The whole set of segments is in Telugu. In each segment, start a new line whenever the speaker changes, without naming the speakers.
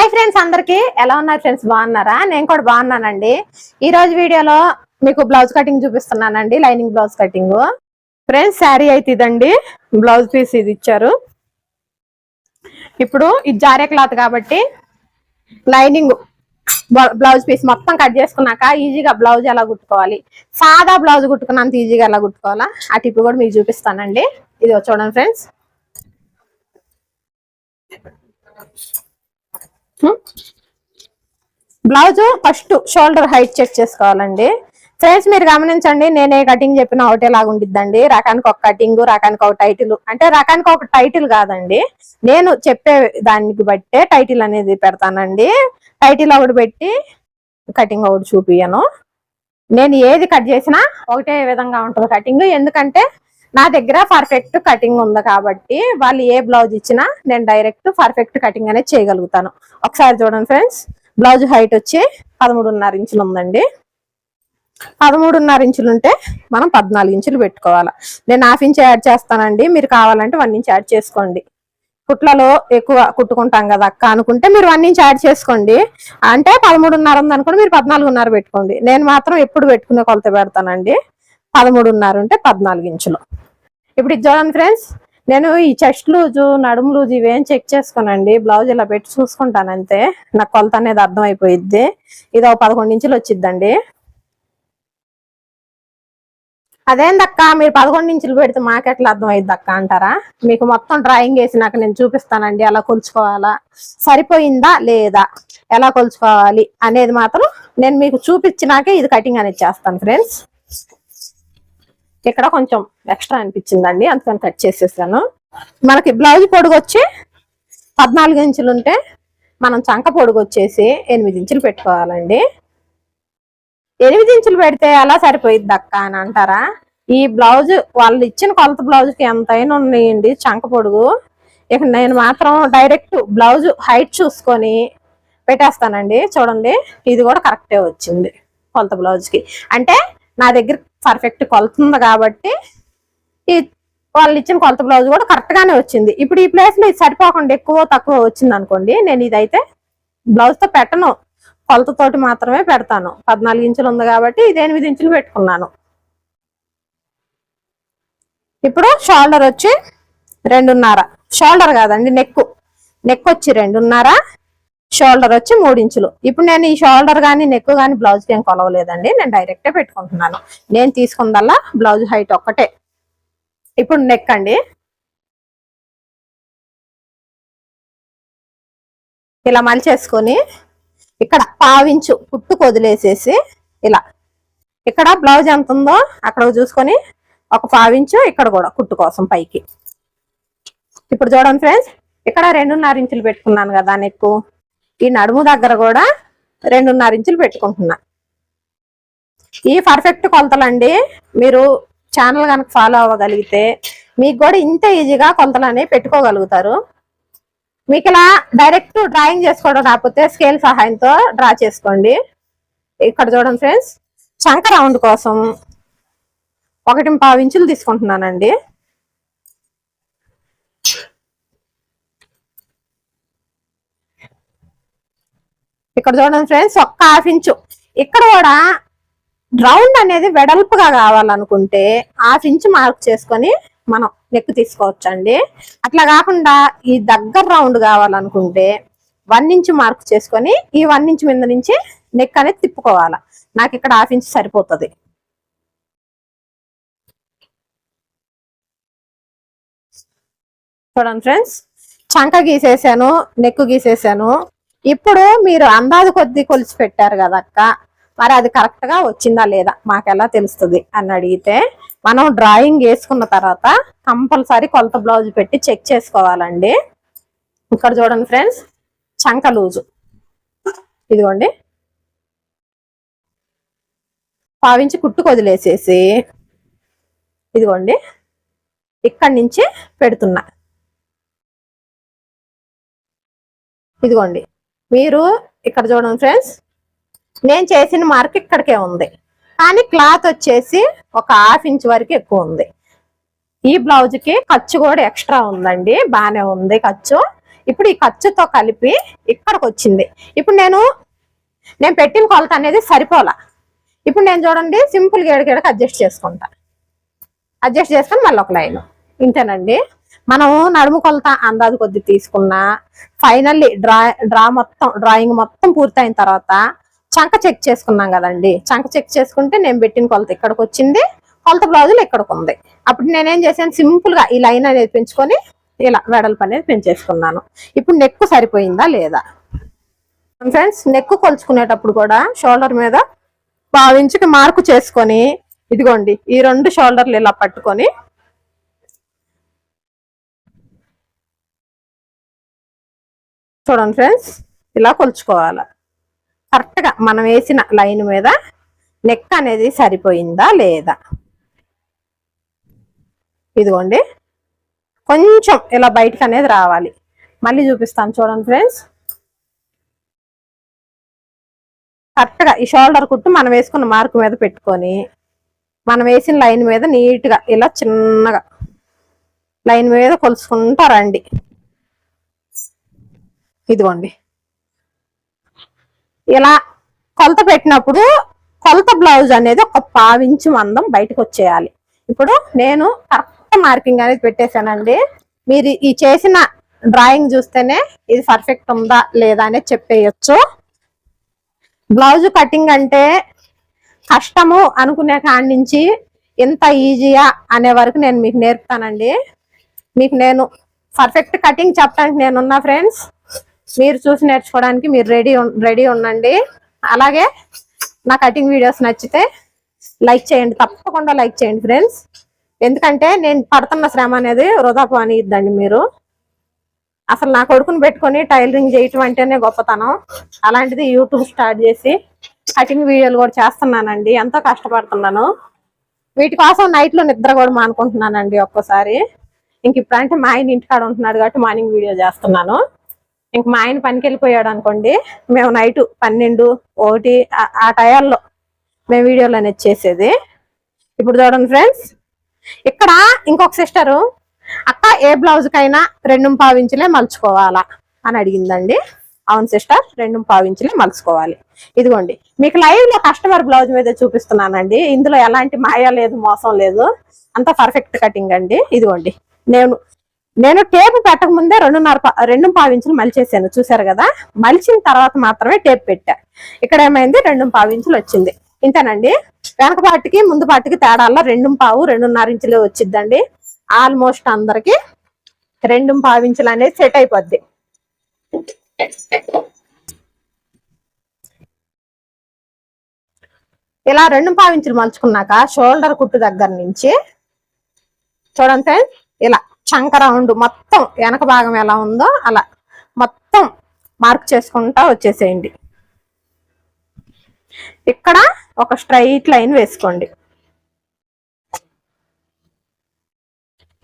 హాయ్ ఫ్రెండ్స్ అందరికి. ఎలా ఉన్నారు ఫ్రెండ్స్ బాగున్నారా? నేను కూడా బాగున్నానండి. ఈ రోజు వీడియోలో మీకు బ్లౌజ్ కటింగ్ చూపిస్తున్నానండి. Lining blouse cutting friends sari అయితే ఇదండి. బ్లౌజ్ పీస్ ఇది ఇచ్చారు. ఇప్పుడు ఇది జారే క్లాత్ కాబట్టి లైనింగ్ బ్లౌజ్ పీస్ మొత్తం కట్ చేసుకున్నాక ఈజీగా బ్లౌజ్ ఎలా కుట్టుకోవాలి? సాదా బ్లౌజ్ కుట్టుకున్నంత ఈజీగా ఎలా కుట్టుకోవాలా? ఆ టిప్ కూడా మీకు చూపిస్తానండి. ఇది చూడండి friends blouse first shoulder height check చేసుకోవాలండి. ఫ్రెండ్స్ మీరు గమనించండి నేనే కటింగ్ చెప్పిన ఒకటే లాగా ఉండిద్దండి. రకానికి ఒక కటింగ్ రకానికి ఒక టైటిల్. అంటే రకానికి ఒక టైటిల్ కాదండి. నేను చెప్పే దానికి బట్టే టైటిల్ అనేది పెడతానండి. టైటిల్ ఒకటి పెట్టి కటింగ్ ఒకటి చూపియను నేను ఏది కట్ చేసినా ఒకటే విధంగా ఉంటుంది కటింగ్. ఎందుకంటే నా దగ్గర పర్ఫెక్ట్ కటింగ్ ఉంది కాబట్టి వాళ్ళు ఏ బ్లౌజ్ ఇచ్చినా నేను డైరెక్ట్ పర్ఫెక్ట్ కటింగ్ అనేది చేయగలుగుతాను. ఒకసారి చూడండి ఫ్రెండ్స్ బ్లౌజ్ హైట్ వచ్చి పదమూడున్నర ఇంచులు ఉందండి. పదమూడున్నర ఇంచులు ఉంటే మనం పద్నాలుగు ఇంచులు పెట్టుకోవాలి. నేను హాఫ్ ఇంచ్ యాడ్ చేస్తానండి మీరు కావాలంటే వన్ ఇంచ్ యాడ్ చేసుకోండి. కుట్లలో ఎక్కువ కుట్టుకుంటాం కదా అక్క అనుకుంటే మీరు వన్ ఇంచ్ యాడ్ చేసుకోండి. అంటే పదమూడున్నర ఉందనుకోండి మీరు పద్నాలుగున్నర పెట్టుకోండి. నేను మాత్రం ఎప్పుడు పెట్టుకునే కొలత పెడతానండి. పదమూడున్నర ఉంటే పద్నాలుగు ఇంచులు. ఇప్పుడు ఇది చూడండి ఫ్రెండ్స్ నేను ఈ చెస్ట్ లూజు నడుము లూజు ఇవేం చెక్ చేసుకోనండి. బ్లౌజ్ ఇలా పెట్టి చూసుకుంటాను అంతే. నాకు కొలత అనేది అర్థం అయిపోయిద్ది ఇది ఒక పదకొండు ఇంచులు వచ్చిద్దండి. అదేందక్క మీరు పదకొండు ఇంచులు పెడితే మాకెట్లా అర్థం అయింది అక్క అంటారా? మీకు మొత్తం డ్రాయింగ్ వేసినాక నేను చూపిస్తానండి ఎలా కొలుచుకోవాలా. సరిపోయిందా లేదా? ఎలా కొలుచుకోవాలి అనేది మాత్రం నేను మీకు చూపించినాకే ఇది కటింగ్ అనేది చేస్తాను ఫ్రెండ్స్. ఇక్కడ కొంచెం ఎక్స్ట్రా అనిపించిందండి అందుకని కట్ చేసేసాను. మనకి బ్లౌజ్ పొడుగు వచ్చి పద్నాలుగు ఇంచులు ఉంటే మనం చంక పొడుగు వచ్చేసి ఎనిమిది ఇంచులు పెట్టుకోవాలండి. ఎనిమిది ఇంచులు పెడితే ఎలా సరిపోయిద్ది అక్క అని అంటారా? ఈ బ్లౌజ్ వాళ్ళు ఇచ్చిన కొలత బ్లౌజ్కి ఎంతైనా ఉన్నాయండి చంక పొడుగు. ఇక నేను మాత్రం డైరెక్ట్ బ్లౌజ్ హైట్ చూసుకొని పెట్టేస్తానండి. చూడండి ఇది కూడా కరెక్టే వచ్చింది కొలత బ్లౌజ్కి అంటే నా దగ్గర పర్ఫెక్ట్ కొలత ఉంది కాబట్టి ఈ వాళ్ళు ఇచ్చిన కొలత బ్లౌజ్ కూడా కరెక్ట్ గానే వచ్చింది. ఇప్పుడు ఈ ప్లేస్లో ఇది సరిపోకుండా ఎక్కువ తక్కువ వచ్చింది అనుకోండి నేను ఇదైతే బ్లౌజ్తో పెట్టను. కొలతతోటి మాత్రమే పెడతాను. పద్నాలుగు ఇంచులు ఉంది కాబట్టి ఇది ఎనిమిది ఇంచులు పెట్టుకున్నాను. ఇప్పుడు షోల్డర్ వచ్చి రెండున్నర. షోల్డర్ కాదండి నెక్ నెక్ వచ్చి రెండున్నర. షోల్డర్ వచ్చి మూడు ఇంచులు. ఇప్పుడు నేను ఈ షోల్డర్ కానీ నెక్ కానీ బ్లౌజ్ ఏం కొలవలేదండి. నేను డైరెక్టే పెట్టుకుంటున్నాను. నేను తీసుకుందల్లా బ్లౌజ్ హైట్ ఒక్కటే. ఇప్పుడు నెక్ అండి. ఇలా మలిచేసుకొని ఇక్కడ పావించు పుట్టుకు వదిలేసేసి ఇలా. ఇక్కడ బ్లౌజ్ ఎంత ఉందో అక్కడ చూసుకొని ఒక పావించు ఇక్కడ కూడా కుట్టు కోసం పైకి. ఇప్పుడు చూడండి ఫ్రెండ్స్ ఇక్కడ రెండున్నర ఇంచులు పెట్టుకున్నాను కదా నెక్కు ఈ నడుము దగ్గర కూడా రెండున్నర ఇంచులు పెట్టుకుంటున్నా. ఈ పర్ఫెక్ట్ కొలతలండి. మీరు ఛానల్ కనుక ఫాలో అవ్వగలిగితే మీకు కూడా ఇంత ఈజీగా కొలతలు అనేవి పెట్టుకోగలుగుతారు. మీకు ఇలా డైరెక్ట్ డ్రాయింగ్ చేసుకోవడం రాకపోతే స్కేల్ సహాయంతో డ్రా చేసుకోండి. ఇక్కడ చూడండి ఫ్రెండ్స్ చంక రౌండ్ కోసం ఒకటి పావు ఇంచులు తీసుకుంటున్నానండి. ఇక్కడ చూడండి ఫ్రెండ్స్ ఒక్క హాఫ్ ఇంచు ఇక్కడ కూడా రౌండ్ అనేది వెడల్పుగా కావాలనుకుంటే హాఫ్ ఇంచ్ మార్క్ చేసుకొని మనం నెక్ తీసుకోవచ్చండి. అట్లా కాకుండా ఈ దగ్గర రౌండ్ కావాలనుకుంటే వన్ ఇంచ్ మార్క్ చేసుకొని ఈ వన్ ఇంచ్ మీద నుంచి నెక్ అనేది తిప్పుకోవాలి. నాకు ఇక్కడ హాఫ్ ఇంచ్ సరిపోతుంది. చూడండి ఫ్రెండ్స్ చంక గీసేసాను నెక్ గీసేసాను. ఇప్పుడు మీరు అందాది కొద్ది కొలిచి పెట్టారు కదా అక్క మరి అది కరెక్ట్గా వచ్చిందా లేదా? మాకెలా తెలుస్తుంది? అని అడిగితే మనం డ్రాయింగ్ వేసుకున్న తర్వాత కంపల్సరీ కొలత బ్లౌజ్ పెట్టి చెక్ చేసుకోవాలండి. ఇక్కడ చూడండి ఫ్రెండ్స్ చంక లూజు. ఇదిగోండి. పావించి కుట్టు కొదిలేసేసి ఇదిగోండి. ఇక్కడి నుంచి పెడుతున్నా. ఇదిగోండి. మీరు ఇక్కడ చూడండి ఫ్రెండ్స్ నేను చేసిన మార్క్ ఇక్కడికే ఉంది. కానీ క్లాత్ వచ్చేసి ఒక హాఫ్ ఇంచ్ వరకు ఎక్కువ ఉంది. ఈ బ్లౌజ్కి ఖర్చు కూడా ఎక్స్ట్రా ఉందండి బాగానే ఉంది ఖర్చు. ఇప్పుడు ఈ ఖర్చుతో కలిపి ఇక్కడికి వచ్చింది. ఇప్పుడు నేను నేను పెట్టిన కొలత అనేది సరిపోలా. ఇప్పుడు నేను చూడండి సింపుల్ గేడకి అడ్జస్ట్ చేసుకుంటా. అడ్జస్ట్ చేసుకొని మళ్ళీ ఒక లైన్. ఇంతేనండి? మనం నడుము కొలత అందాజు కొద్ది తీసుకున్నా ఫైనల్లీ డ్రా డ్రా మొత్తం డ్రాయింగ్ మొత్తం పూర్తయిన తర్వాత చంక చెక్ చేసుకున్నాం కదండి. చంక చెక్ చేసుకుంటే నేను పెట్టిన కొలత ఇక్కడికి వచ్చింది? కొలత బ్లౌజులు ఇక్కడికి ఉంది? అప్పుడు నేనేం చేశాను? సింపుల్గా ఈ లైన్ అనేది పెంచుకొని ఇలా వెడల్పు అనేది పెంచేసుకున్నాను. ఇప్పుడు నెక్కు సరిపోయిందా లేదా? ఫ్రెండ్స్ నెక్కు కొలుచుకునేటప్పుడు కూడా షోల్డర్ మీద భావించుకి మార్కు చేసుకొని ఇదిగోండి ఈ రెండు షోల్డర్లు ఇలా పట్టుకొని చూడండి ఫ్రెండ్స్ ఇలా కొలుచుకోవాలి. కరెక్ట్గా మనం వేసిన లైన్ మీద నెక్ అనేది సరిపోయిందా లేదా? ఇదిగోండి. కొంచెం ఇలా బయటకు అనేది రావాలి. మళ్ళీ చూపిస్తాను చూడండి ఫ్రెండ్స్. కరెక్ట్గా ఈ షోల్డర్ కుట్టు మనం వేసుకున్న మార్క్ మీద పెట్టుకొని మనం వేసిన లైన్ మీద నీట్గా ఇలా చిన్నగా లైన్ మీద కొలుసుకుంటా రండి. ఇదిగోండి. ఇలా కొలత పెట్టినప్పుడు కొలత బ్లౌజ్ అనేది ఒక పావించి మందం బయటకు వచ్చేయాలి. ఇప్పుడు నేను కరెక్ట్ మార్కింగ్ అనేది పెట్టేశానండి. మీరు ఈ చేసిన డ్రాయింగ్ చూస్తేనే ఇది పర్ఫెక్ట్ ఉందా లేదా అనేది చెప్పేయచ్చు. బ్లౌజ్ కటింగ్ అంటే కష్టము అనుకునే కాడి నుంచి ఎంత ఈజీయా అనే వరకు నేను మీకు నేర్పుతానండి. మీకు నేను పర్ఫెక్ట్ కటింగ్ చెప్పడానికి నేనున్నా ఫ్రెండ్స్ మీరు చూసి నేర్చుకోవడానికి మీరు రెడీ రెడీ ఉండండి. అలాగే నా కటింగ్ వీడియోస్ నచ్చితే లైక్ చేయండి. తప్పకుండా లైక్ చేయండి ఫ్రెండ్స్. ఎందుకంటే నేను పడుతున్న శ్రమ అనేది వృధా పోనిద్దండి మీరు. అసలు నా కొడుకుని పెట్టుకొని టైలరింగ్ చేయటం అంటేనే గొప్పతనం. అలాంటిది యూట్యూబ్ స్టార్ట్ చేసి కటింగ్ వీడియోలు కూడా చేస్తున్నానండి. ఎంతో కష్టపడుతున్నాను. వీటి కోసం నైట్లో నిద్ర కూడా మానుకుంటున్నానండి ఒక్కోసారి. ఇంక ఇప్పుడు అంటే మా ఆయన ఇంటికాడ ఉంటున్నాడు కాబట్టి మార్నింగ్ వీడియో చేస్తున్నాను. ఇంక మా ఆయన పనికి వెళ్ళిపోయాడు అనుకోండి మేము నైట్ పన్నెండు ఒకటి ఆ- టయాల్లో మేము వీడియోలు అనేది చేసేది. ఇప్పుడు చూడండి ఫ్రెండ్స్ ఇక్కడ ఇంకొక సిస్టరు అక్క ఏ బ్లౌజ్ కైనా రెండు పావించులే మలుచుకోవాలా? అని అడిగిందండి. అవును సిస్టర్ రెండు పావించులే మలుచుకోవాలి. ఇదిగోండి మీకు లైవ్లో కస్టమర్ బ్లౌజ్ మీద చూపిస్తున్నానండి. ఇందులో ఎలాంటి మాయ లేదు మోసం లేదు. అంత పర్ఫెక్ట్ కటింగ్ అండి. ఇదిగోండి నేను నేను టేప్ పెట్టక ముందే రెండున్నర రెండు పావించులు మలిచేసాను చూసారు కదా? మలిచిన తర్వాత మాత్రమే టేప్ పెట్టా. ఇక్కడ ఏమైంది? రెండు పావించులు వచ్చింది. ఇంతేనండి? వెనక పాటికి ముందు పాటికి తేడాల్లో రెండు పావు రెండున్నర ఇంచులు వచ్చిద్దండి. ఆల్మోస్ట్ అందరికి రెండు పావించులు అనేది సెట్ అయిపోద్ది. ఇలా రెండు పావించులు మలుచుకున్నాక షోల్డర్ కుట్టు దగ్గర నుంచి చూడండి ఇలా. చంక రౌండ్ మొత్తం వెనక భాగం ఎలా ఉందో అలా మొత్తం మార్క్ చేసుకుంటా వచ్చేసేయండి. ఇక్కడ ఒక స్ట్రైట్ లైన్ వేసుకోండి.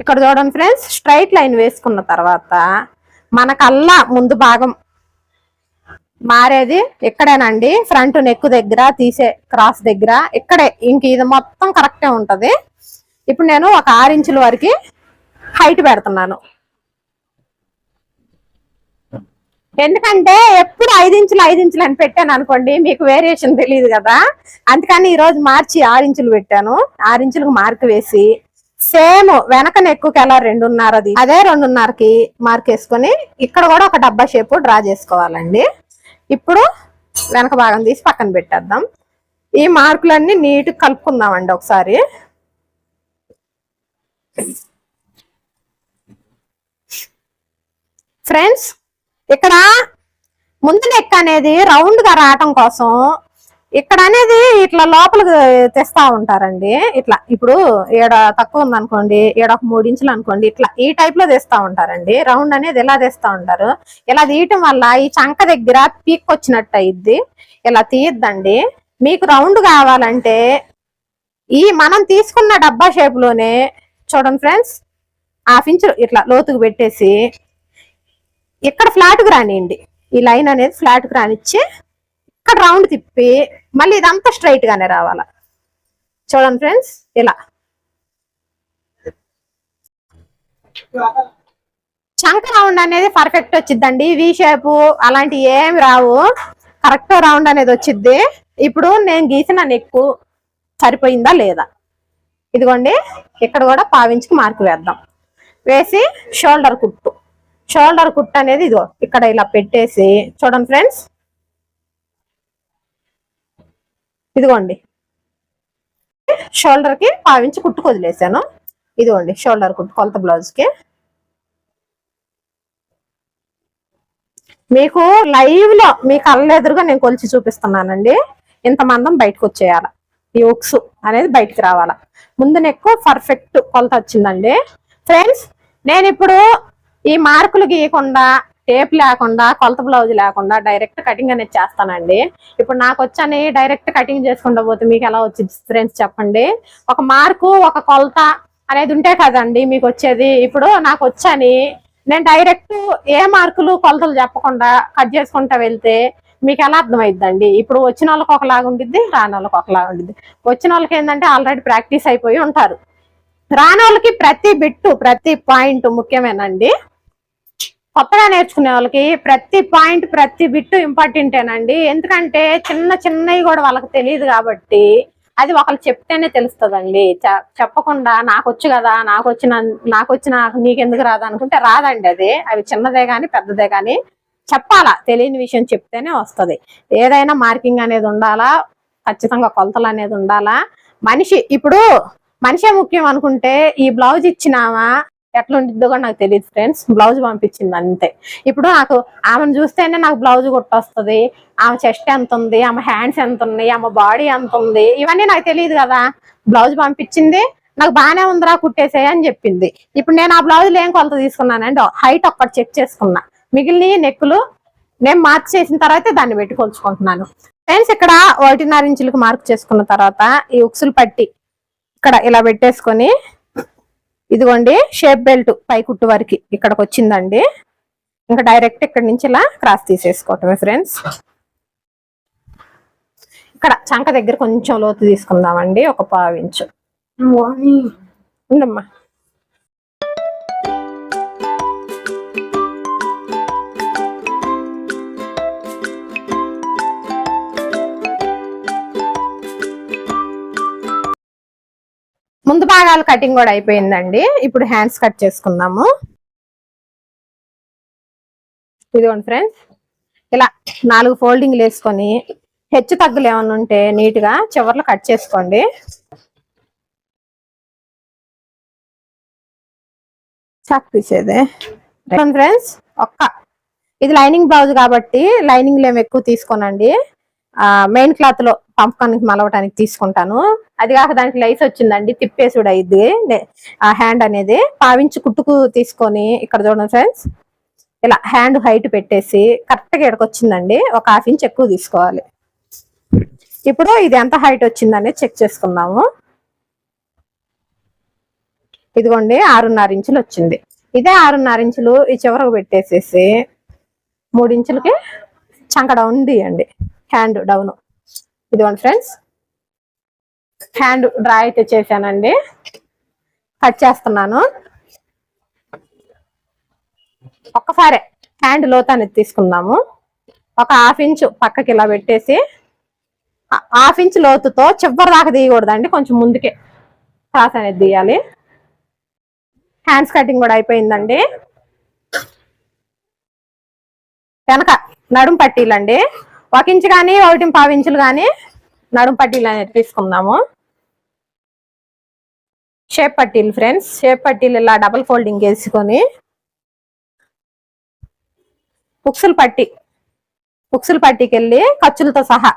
ఇక్కడ చూడండి ఫ్రెండ్స్ స్ట్రైట్ లైన్ వేసుకున్న తర్వాత మనకల్లా ముందు భాగం మారేది ఇక్కడేనండి. ఫ్రంట్ నెక్ దగ్గర తీసే క్రాస్ దగ్గర ఇక్కడే. ఇంక ఇది మొత్తం కరెక్టే ఉంటది. ఇప్పుడు నేను ఒక ఆరు ఇంచుల వరకు హైట్ పెడుతున్నాను. ఎందుకంటే ఎప్పుడు ఐదు ఇంచులు ఐదు ఇంచులు అని పెట్టాను అనుకోండి మీకు వేరియేషన్ తెలియదు కదా. అందుకని ఈ రోజు మార్చి ఆరు ఇంచులు పెట్టాను. ఆరు ఇంచులకు మార్క్ వేసి సేమ్ వెనక నెక్కుకి ఎలా రెండున్నరది అదే రెండున్నరకి మార్క్ వేసుకొని ఇక్కడ కూడా ఒక డబ్బా షేప్ డ్రా చేసుకోవాలండి. ఇప్పుడు వెనక భాగం తీసి పక్కన పెట్టేద్దాం. ఈ మార్కులన్నీ నీట్ కలుపుకుందామండి ఒకసారి. ఫ్రెండ్స్ ఇక్కడ ముందు నెక్ అనేది రౌండ్గా రావటం కోసం ఇక్కడ అనేది ఇట్లా లోపలికి తెస్తా ఉంటారండి. ఇట్లా ఇప్పుడు ఈడ తక్కువ ఉంది అనుకోండి ఈడ ఒక మూడు ఇంచులు అనుకోండి ఇట్లా ఈ టైప్లో తెస్తా ఉంటారండి. రౌండ్ అనేది ఇలా తెస్తా ఉంటారు? ఇలా తీయటం వల్ల ఈ చంక దగ్గర పీక్ వచ్చినట్టు అయ్యిద్ది ఇలా తీయద్దండి? మీకు రౌండ్ కావాలంటే ఈ మనం తీసుకున్న డబ్బా షేప్లోనే చూడండి ఫ్రెండ్స్ హాఫ్ ఇంచు ఇట్లా లోతుకు పెట్టేసి ఇక్కడ ఫ్లాట్కి రానియండి. ఈ లైన్ అనేది ఫ్లాట్కి రానిచ్చి ఇక్కడ రౌండ్ తిప్పి మళ్ళీ ఇదంతా స్ట్రైట్ గానే రావాల. చూడండి ఫ్రెండ్స్ ఇలా. చంక రౌండ్ అనేది పర్ఫెక్ట్ వచ్చిందండి వి షేప్ అలాంటి ఏమి రావు. కరెక్ట్ రౌండ్ అనేది వచ్చింది ఇప్పుడు నేను గీసిన నెక్కు సరిపోయిందా లేదా? ఇదిగోండి ఇక్కడ కూడా పావించుకు మార్కు వేద్దాం. వేసి షోల్డర్ కుట్టు. షోల్డర్ కుట్టు అనేది ఇదిగో ఇక్కడ ఇలా పెట్టేసి చూడండి ఫ్రెండ్స్. ఇదిగోండి. షోల్డర్కి పావించి కుట్టు వదిలేసాను. ఇదిగోండి షోల్డర్ కుట్టు కొలత బ్లౌజ్కి. మీకు లైవ్లో మీ కళ్ళ ఎదురుగా నేను కొలిచి చూపిస్తున్నానండి. ఇంత మందం బయటకు వచ్చేయాల. ఈ ఉక్స్ అనేది బయటకు రావాల. ముందు నెక్కు పర్ఫెక్ట్ కొలత వచ్చిందండి. ఫ్రెండ్స్ నేను ఇప్పుడు ఈ మార్కులు గీయకుండా టేప్ లేకుండా కొలత బ్లౌజ్ లేకుండా డైరెక్ట్ కటింగ్ అనేది చేస్తానండి. ఇప్పుడు నాకు వచ్చని డైరెక్ట్ కటింగ్ చేసుకుంటా పోతే మీకు ఎలా వచ్చింది ఫ్రెండ్స్ చెప్పండి. ఒక మార్కు ఒక కొలత అనేది ఉంటే కదండి మీకు వచ్చేది. ఇప్పుడు నాకు వచ్చని నేను డైరెక్ట్ ఏ మార్కులు కొలతలు చెప్పకుండా కట్ చేసుకుంటా వెళ్తే మీకు ఎలా అర్థమైద్దండి? ఇప్పుడు వచ్చిన వాళ్ళకి ఒకలాగా ఉండిద్ది రాని వాళ్ళకి ఒకలాగా ఉండిద్ది. వచ్చిన వాళ్ళకి ఏంటంటే ఆల్రెడీ ప్రాక్టీస్ అయిపోయి ఉంటారు. రాని వాళ్ళకి ప్రతి బిట్టు ప్రతి పాయింట్ ముఖ్యమేనండి. కొత్తగా నేర్చుకునే వాళ్ళకి ప్రతి పాయింట్ ప్రతి బిట్టు ఇంపార్టెంటేనండి ఎందుకంటే చిన్న చిన్నవి కూడా వాళ్ళకి తెలియదు కాబట్టి అది ఒకళ్ళు చెప్తేనే తెలుస్తుందండి. చెప్పకుండా నాకు వచ్చు కదా నాకు వచ్చిన నాకు వచ్చిన నీకెందుకు రాదు అనుకుంటే రాదండి అది. అవి చిన్నదే కానీ పెద్దదే కానీ చెప్పాలా. తెలియని విషయం చెప్తేనే వస్తది. ఏదైనా మార్కింగ్ అనేది ఉండాలా ఖచ్చితంగా కొలతలు అనేది ఉండాలా. మనిషి ఇప్పుడు మనిషే ముఖ్యం అనుకుంటే ఈ బ్లౌజ్ ఇచ్చినామా ఎట్లా ఉంటుందో కూడా నాకు తెలియదు ఫ్రెండ్స్ బ్లౌజ్ పంపించింది అంతే. ఇప్పుడు నాకు ఆమెను చూస్తేనే నాకు బ్లౌజ్ కొట్టొస్తుంది ఆమె చెస్ట్ ఎంత ఉంది? ఆమె హ్యాండ్స్ ఎంత ఉన్నాయి? ఆమె బాడీ ఎంత ఉంది? ఇవన్నీ నాకు తెలియదు కదా. బ్లౌజ్ పంపించింది. నాకు బాగానే ఉందిరా కుట్టేసేయ్ అని చెప్పింది. ఇప్పుడు నేను ఆ బ్లౌజ్ ఏం కొలత తీసుకున్నానండి హైట్ ఒక్కటి చెక్ చేసుకున్నా. మిగిలిన నెక్కులు నేను మార్క్ చేసిన తర్వాత దాన్ని పెట్టి కొలుచుకుంటున్నాను. ఫ్రెండ్స్ ఇక్కడ ఒకటిన్నర ఇంచులకు మార్క్ చేసుకున్న తర్వాత ఈ ఉక్సులు పట్టి ఇక్కడ ఇలా పెట్టేసుకొని ఇదిగోండి షేప్ బెల్ట్ పై కుట్టు వరకు ఇక్కడికి వచ్చిందండి ఇంకా డైరెక్ట్ ఇక్కడ నుంచి ఇలా క్రాస్ తీసేసుకోవటమే ఫ్రెండ్స్. ఇక్కడ చంక దగ్గర కొంచెం లోతు తీసుకుందామండి ఒక పావు ఇంచు ఉండమ్మా ముందు భాగాలు కటింగ్ కూడా అయిపోయిందండి. ఇప్పుడు హ్యాండ్స్ కట్ చేసుకుందాము. ఇదిగోండి ఫ్రెండ్స్ ఇలా నాలుగు ఫోల్డింగ్లు వేసుకొని హెచ్చు తగ్గులు ఏమైనా ఉంటే నీట్గా కట్ చేసుకోండి. చాక్ తీసేదే ఫ్రెండ్స్ ఒక్క. ఇది లైనింగ్ బ్లౌజ్ కాబట్టి లైనింగ్ ఏమి ఎక్కువ తీసుకోనండి. మెయిన్ క్లాత్లో పంపకానికి మలవటానికి తీసుకుంటాను. అది కాక దానికి లైస్ వచ్చిందండి తిప్పేసుడు అయింది ఆ హ్యాండ్ అనేది పావించి కుట్టుకు తీసుకొని ఇక్కడ చూడండి ఫ్రెండ్స్ ఇలా హ్యాండ్ హైట్ పెట్టేసి కరెక్ట్గా ఎడకొచ్చిందండి ఒక హాఫ్ ఇంచ్ ఎక్కువ తీసుకోవాలి. ఇప్పుడు ఇది ఎంత హైట్ వచ్చిందని చెక్ చేసుకుందాము. ఇదిగోండి ఆరున్నర ఇంచులు వచ్చింది. ఇదే ఆరున్నర ఇంచులు ఈ చివరకు పెట్టేసేసి మూడు ఇంచులకి ఉంది అండి హ్యాండ్ డౌన్. ఇదిగోండి ఫ్రెండ్స్. హ్యాండ్ డ్రా అయితే చేశానండి. కట్ చేస్తున్నాను. ఒక్కసారే హ్యాండ్ లోత్ అనేది తీసుకుందాము. ఒక హాఫ్ ఇంచు పక్కకి ఇలా పెట్టేసి హాఫ్ ఇంచ్ లోతుతో చివరి దాకా తీయకూడదండి. కొంచెం ముందుకే క్రాస్ అనేది తీయాలి. హ్యాండ్స్ కటింగ్ కూడా అయిపోయిందండి. వెనక నడుం పట్టీలండి. ఒక ఇంచు కానీ ఒకటి పావు ఇంచులు కానీ నడుం పట్టీలు అనేది తీసుకుందాము. షేప్ పట్టీలు ఫ్రెండ్స్ షేప్ పట్టీలు ఇలా డబుల్ ఫోల్డింగ్ వేసుకొని ఉక్సులు పట్టి ఉక్సులు పట్టీకి వెళ్ళి ఖర్చులతో సహా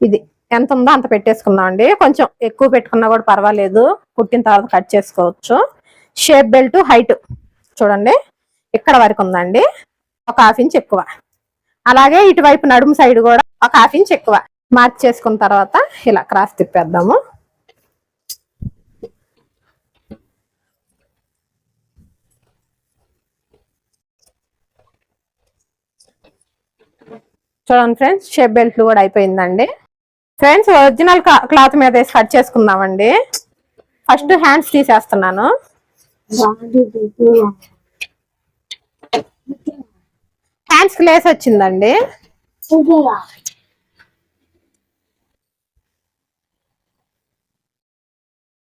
ఇది ఎంత ఉందో అంత పెట్టేసుకుందాం అండి కొంచెం ఎక్కువ పెట్టుకున్నా కూడా పర్వాలేదు. పుట్టిన తర్వాత కట్ చేసుకోవచ్చు. షేప్ బెల్ట్ హైట్ చూడండి. ఇక్కడ వరకు ఉందండి. ఒక హాఫ్ ఇంచ్ ఎక్కువ. అలాగే ఇటువైపు నడుము సైడ్ కూడా ఒక హాఫ్ ఇంచ్ ఎక్కువ. మార్క్ చేసుకున్న తర్వాత ఇలా క్రాస్ తిప్పేద్దాము. చూడండి ఫ్రెండ్స్ షేప్ బెల్ట్లు కూడా అయిపోయిందండి. ఫ్రెండ్స్ ఒరిజినల్ క్లాత్ మీద వేసి కట్ చేసుకుందామండి. ఫస్ట్ హ్యాండ్స్ తీసేస్తున్నాను. హ్యాండ్స్ లేస్ వచ్చిందండి?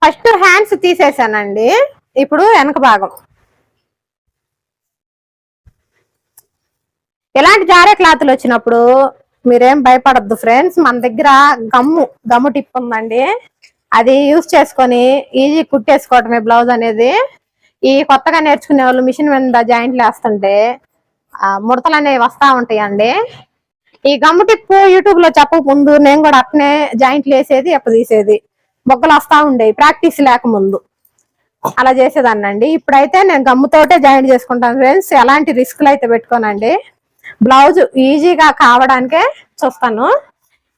ఫస్ట్ హ్యాండ్స్ తీసేసానండి. ఇప్పుడు వెనక భాగం. ఇలాంటి జారే క్లాతులు వచ్చినప్పుడు మీరేం భయపడద్దు ఫ్రెండ్స్. మన దగ్గర గమ్ము గమ్ము టిప్ ఉందండి. అది యూస్ చేసుకొని ఈజీ కుట్టేసుకోవటమే బ్లౌజ్ అనేది. ఈ కొత్తగా నేర్చుకునే వాళ్ళు మిషన్ మీద జాయింట్లు వేస్తుంటే ముడతలు అనేవి వస్తా ఉంటాయండి. ఈ గమ్ము యూట్యూబ్లో చెప్పక ముందు నేను కూడా అట్నే జాయింట్లు వేసేది ఎప్ప తీసేది. బొగ్గలు వస్తా ఉండేవి ప్రాక్టీస్ లేకముందు అలా చేసేదాన్నండి ఇప్పుడైతే నేను గమ్ముతోటే జాయింట్ చేసుకుంటాను ఫ్రెండ్స్. ఎలాంటి రిస్క్లు అయితే పెట్టుకోనండి. బ్లౌజ్ ఈజీగా కావడానికే చూస్తాను.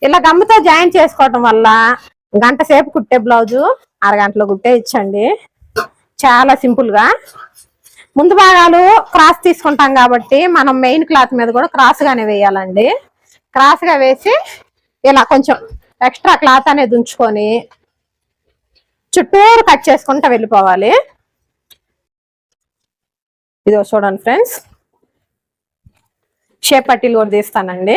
ఇలా గమ్ముతో జాయింట్ చేసుకోవటం వల్ల గంట సేపు కుట్టే బ్లౌజు అరగంటలో కుట్టే ఇచ్చండి. చాలా సింపుల్గా ముందు భాగాలు క్రాస్ తీసుకుంటాం కాబట్టి మనం మెయిన్ క్లాత్ మీద కూడా క్రాస్ గానే వేయాలండి. క్రాస్గా వేసి ఇలా కొంచెం ఎక్స్ట్రా క్లాత్ అనేది ఉంచుకొని చుట్టూరు కట్ చేసుకుంటా వెళ్ళిపోవాలి. ఇదో చూడండి ఫ్రెండ్స్. షేప్ పట్టీలు కూడా తీస్తానండి.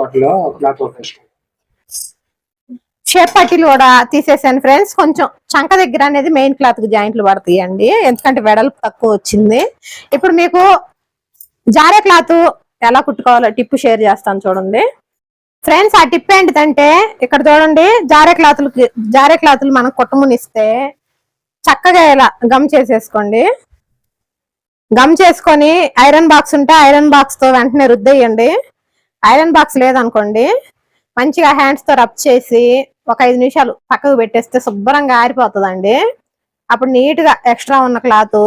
వాటిలో క్లాత్
షేప్ పట్టీలు కూడా తీసేసాను ఫ్రెండ్స్. కొంచెం చంక దగ్గర అనేది మెయిన్ క్లాత్కి జాయింట్లు పడతాయండి. ఎందుకంటే వెడల్పు తక్కువ వచ్చింది. ఇప్పుడు మీకు జారే క్లాత్ ఎలా కుట్టుకోవాలో టిప్ షేర్ చేస్తాను చూడండి. ఫ్రెండ్స్ ఆ టిప్ ఏంటిదంటే ఇక్కడ చూడండి జారే క్లాతులు జారే క్లాతులు మనం కుట్టమునిస్తే చక్కగా ఇలా గమ్ చేసేసుకోండి. గమ్ చేసుకొని ఐరన్ బాక్స్ ఉంటే ఐరన్ బాక్స్తో వెంటనే రుద్దేయండి. ఐరన్ బాక్స్ లేదనుకోండి మంచిగా హ్యాండ్స్తో రబ్ చేసి ఒక ఐదు నిమిషాలు పక్కకు పెట్టేస్తే శుభ్రంగా ఆరిపోతుందండి. అప్పుడు నీట్గా ఎక్స్ట్రా ఉన్న క్లాత్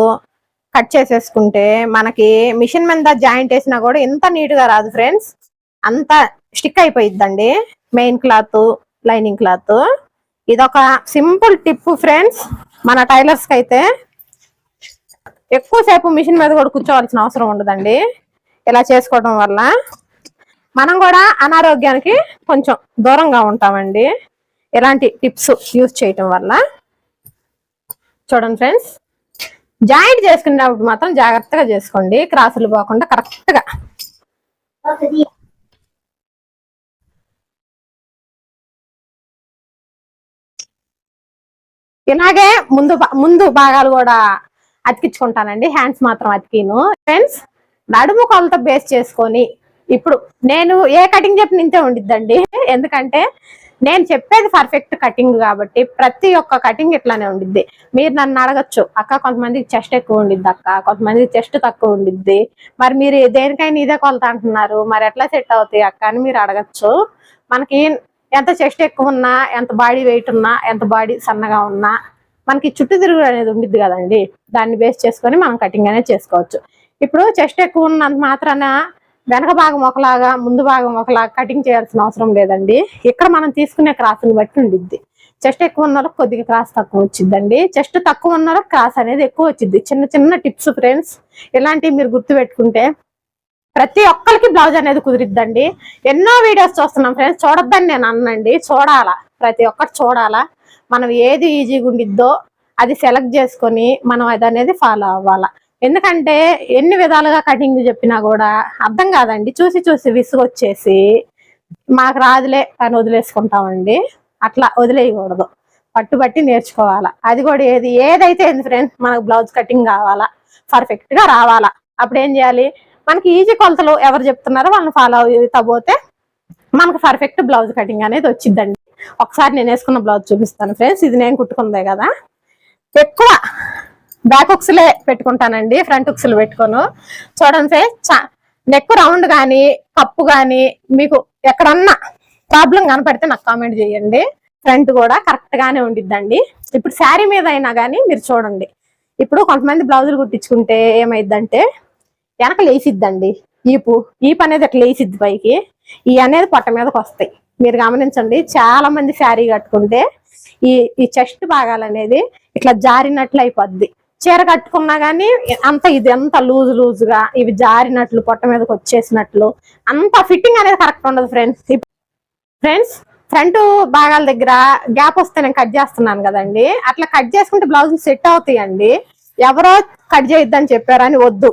కట్ చేసేసుకుంటే మనకి మిషన్ మీద జాయింట్ వేసినా కూడా ఇంత నీట్గా రాదు ఫ్రెండ్స్ అంత స్టిక్ అయిపోయిద్దండి. మెయిన్ క్లాత్ లైనింగ్ క్లాత్ ఇదొక సింపుల్ టిప్ ఫ్రెండ్స్ మన టైలర్స్కి అయితే ఎక్కువసేపు మిషన్ మీద కూడా కూర్చోవాల్సిన అవసరం ఉండదండి. ఇలా చేసుకోవడం వల్ల మనం కూడా అనారోగ్యానికి కొంచెం దూరంగా ఉంటామండి. ఇలాంటి టిప్స్ యూజ్ చేయటం వల్ల? చూడండి ఫ్రెండ్స్. జాయింట్ చేసుకునేటప్పుడు మాత్రం జాగ్రత్తగా చేసుకోండి. క్రాసులు పోకుండా కరెక్ట్గా. ఇలాగే ముందు ముందు భాగాలు కూడా అతికించుకుంటానండి. హ్యాండ్స్ మాత్రం అతికిను. ఫ్రెండ్స్ నడుము కొలత బేస్ చేసుకొని ఇప్పుడు నేను ఏ కటింగ్ చెప్పిన ఇంతే ఉండిద్దండి. ఎందుకంటే నేను చెప్పేది పర్ఫెక్ట్ కటింగ్ కాబట్టి ప్రతి ఒక్క కటింగ్ ఇట్లానే ఉండిద్ది. మీరు నన్ను అడగచ్చు అక్క కొంతమందికి చెస్ట్ ఎక్కువ ఉండిద్ది అక్క కొంతమందికి చెస్ట్ తక్కువ ఉండిద్ది. మరి మీరు దేనికైనా ఇదే కొలత అంటున్నారు మరి ఎట్లా సెట్ అవుతాయి అక్క? అని మీరు అడగచ్చు. మనకి ఎంత చెస్ట్ ఎక్కువ ఉన్నా ఎంత బాడీ వెయిట్ ఉన్నా ఎంత బాడీ సన్నగా ఉన్నా మనకి చుట్టూ తిరుగుడు అనేది ఉండిద్ది కదండి. దాన్ని బేస్ చేసుకొని మనం కటింగ్ అనేది చేసుకోవచ్చు. ఇప్పుడు చెస్ట్ ఎక్కువ ఉన్నంత మాత్రాన వెనక భాగం ఒకలాగా ముందు భాగం ఒకలాగా కటింగ్ చేయాల్సిన అవసరం లేదండి. ఇక్కడ మనం తీసుకునే క్రాస్ని బట్టి ఉండిద్ది. చెస్ట్ ఎక్కువ ఉన్న వాళ్ళకి కొద్దిగా క్రాస్ తక్కువ వచ్చిందండి చెస్ట్ తక్కువ ఉన్న వాళ్ళకి క్రాస్ అనేది ఎక్కువ వచ్చింది చిన్న చిన్న టిప్స్ ఫ్రెండ్స్ ఇలాంటివి మీరు గుర్తు పెట్టుకుంటే ప్రతి ఒక్కరికి బ్లౌజ్ అనేది కుదిరిద్దండి. ఎన్నో వీడియోస్ చూస్తున్నాం ఫ్రెండ్స్ చూడొద్దని నేను అన్నండి. చూడాలా? ప్రతి ఒక్కటి చూడాలా? మనం ఏది ఈజీగా ఉండిద్దో అది సెలెక్ట్ చేసుకొని మనం అది అనేది ఫాలో అవ్వాలా? ఎందుకంటే ఎన్ని విధాలుగా కటింగ్ చెప్పినా కూడా అర్థం కాదండి. చూసి చూసి విసుగొచ్చేసి మాకు రాదులే అని వదిలేసుకుంటామండి. అట్లా వదిలేయకూడదు. పట్టుబట్టి నేర్చుకోవాలా. అది కూడా ఏది ఏదైతే ఏంది ఫ్రెండ్స్ మనకు బ్లౌజ్ కటింగ్ కావాలా పర్ఫెక్ట్గా రావాలా. అప్పుడు ఏం చేయాలి? మనకి ఈజీ కొలతలు ఎవరు చెప్తున్నారో వాళ్ళని ఫాలో అవుతా పోతే మనకు పర్ఫెక్ట్ బ్లౌజ్ కటింగ్ అనేది వచ్చిందండి ఒకసారి నేను వేసుకున్న బ్లౌజ్ చూపిస్తాను ఫ్రెండ్స్ ఇది నేను కుట్టుకుందే కదా. ఎక్కువ బ్యాక్ ఉక్స్లే పెట్టుకుంటానండి ఫ్రంట్ ఉక్స్లు పెట్టుకోను. చూడండి ఫ్రెండ్స్ నెక్ రౌండ్ కానీ కప్పు కానీ మీకు ఎక్కడన్నా ప్రాబ్లం కనపడితే నాకు కామెంట్ చేయండి. ఫ్రంట్ కూడా కరెక్ట్ గానే ఉండిద్దండి. ఇప్పుడు శారీ మీద అయినా కానీ మీరు చూడండి. ఇప్పుడు కొంతమంది బ్లౌజులు కుట్టించుకుంటే ఏమైందంటే వెనక లేసిద్దండి ఈపు. ఈపు అనేది అట్లా లేసిద్ది పైకి. ఈ అనేది పొట్ట మీదకి వస్తాయి. మీరు గమనించండి చాలా మంది శారీ కట్టుకుంటే ఈ ఈ చెస్ట్ భాగాలు అనేది ఇట్లా జారినట్లు అయిపోద్ది. చీర కట్టుకున్నా గానీ అంత ఇది అంత లూజ్ లూజ్గా ఇవి జారినట్లు పొట్ట మీదకి వచ్చేసినట్లు అంత ఫిట్టింగ్ అనేది కరెక్ట్ ఉండదు ఫ్రెండ్స్. ఫ్రెండ్స్ ఫ్రంట్ భాగాల దగ్గర గ్యాప్ వస్తే నేను కట్ చేస్తున్నాను కదండి. అట్లా కట్ చేసుకుంటే బ్లౌజ్ సెట్ అవుతాయండి. ఎవరో కట్ చేయొద్దని చెప్పారని వద్దు.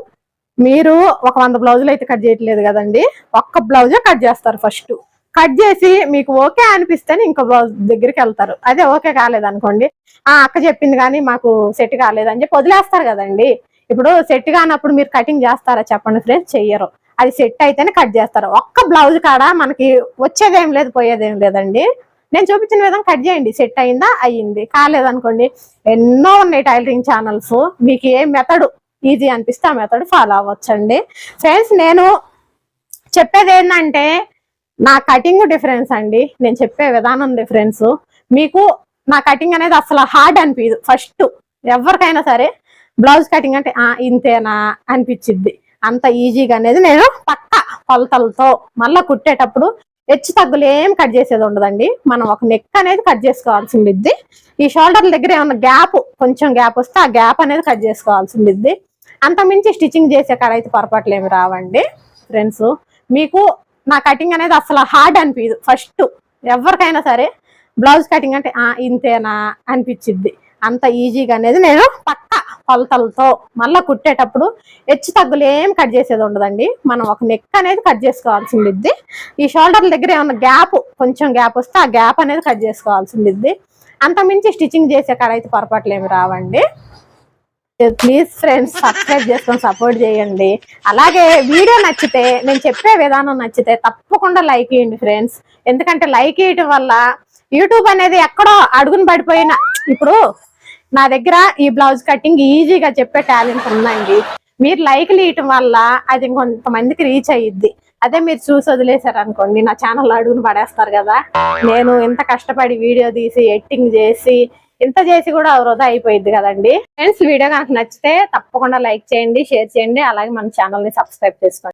మీరు ఒక వంద బ్లౌజులు అయితే కట్ చేయట్లేదు కదండి. ఒక్క బ్లౌజే కట్ చేస్తారు ఫస్ట్. కట్ చేసి మీకు ఓకే అనిపిస్తేనే ఇంకో బ్లౌజ్ దగ్గరికి వెళ్తారు. అదే ఓకే కాలేదనుకోండి ఆ అక్క చెప్పింది కానీ మాకు సెట్ కాలేదని చెప్పి వదిలేస్తారు కదండి. ఇప్పుడు సెట్ కానప్పుడు మీరు కటింగ్ చేస్తారా చెప్పండి ఫ్రెండ్స్ చెయ్యరు. అది సెట్ అయితేనే కట్ చేస్తారు. ఒక్క బ్లౌజ్ కాడ మనకి వచ్చేదేం లేదు పోయేదేం లేదండి. నేను చూపించిన విధంగా కట్ చేయండి. సెట్ అయిందా? అయ్యింది. కాలేదనుకోండి ఎన్నో ఉన్నాయి టైలరింగ్ ఛానల్స్ మీకు ఏ మెథడ్ ఈజీ అనిపిస్తే ఆ మెథడ్ ఫాలో అవ్వచ్చండి. ఫ్రెండ్స్ నేను చెప్పేది ఏంటంటే నా కటింగ్ డిఫరెన్స్ అండి. నేను చెప్పే విధానం డిఫరెన్స్ మీకు నా కటింగ్ అనేది అసలు హార్డ్ అనిపించదు ఫస్ట్ ఎవరికైనా సరే బ్లౌజ్ కటింగ్ అంటే ఇంతేనా? అనిపించిద్ది. అంత ఈజీగా అనేది నేను పక్క కొలతలతో మళ్ళీ కుట్టేటప్పుడు హెచ్చు తగ్గులు ఏం కట్ చేసేది ఉండదండి. మనం ఒక నెక్ అనేది కట్ చేసుకోవాల్సింది ఈ షోల్డర్ల దగ్గర ఏమన్నా గ్యాప్ కొంచెం గ్యాప్ వస్తే ఆ గ్యాప్ అనేది కట్ చేసుకోవాల్సింది అంత మించి స్టిచ్చింగ్ చేసే కాడ అయితే పొరపాట్లు ఏమి రావండి. ఫ్రెండ్స్ మీకు నా కటింగ్ అనేది అసలు హార్డ్ అనిపించదు ఫస్ట్ ఎవరికైనా సరే బ్లౌజ్ కటింగ్ అంటే ఇంతేనా? అనిపించిద్ది. అంత ఈజీగా అనేది నేను పక్క కొలతలతో మళ్ళీ కుట్టేటప్పుడు హెచ్చు తగ్గులు ఏం కట్ చేసేది ఉండదండి. మనం ఒక నెక్ అనేది కట్ చేసుకోవాల్సింది ఈ షోల్డర్ల దగ్గర ఏమన్నా గ్యాప్ కొంచెం గ్యాప్ వస్తే ఆ గ్యాప్ అనేది కట్ చేసుకోవాల్సింది అంత మించి స్టిచ్చింగ్ చేసే కాడ అయితే పొరపాట్లు ఏమి రావండి. ప్లీజ్ ఫ్రెండ్స్ సబ్స్క్రైబ్ చేసుకొని సపోర్ట్ చేయండి. అలాగే వీడియో నచ్చితే నేను చెప్పే విధానం నచ్చితే తప్పకుండా లైక్ ఇవ్వండి ఫ్రెండ్స్ ఎందుకంటే లైక్ వేయటం వల్ల యూట్యూబ్ అనేది ఎక్కడో అడుగును పడిపోయిన ఇప్పుడు నా దగ్గర ఈ బ్లౌజ్ కటింగ్ ఈజీగా చెప్పే టాలెంట్ ఉందండి. మీరు లైక్లు ఇవ్వటం వల్ల అది ఇంకొంతమందికి రీచ్ అయ్యిద్ది అదే మీరు చూసి వదిలేశారు అనుకోండి నా ఛానల్ అడుగును పడేస్తారు కదా. నేను ఇంత కష్టపడి వీడియో తీసి ఎడిటింగ్ చేసి ఇంత చేసి కూడా వృధా అయిపోయింది కదండి. ఫ్రెండ్స్ వీడియో కనుక నచ్చితే తప్పకుండా లైక్ చేయండి షేర్ చేయండి అలాగే మన ఛానల్ని సబ్స్క్రైబ్ చేసుకోండి.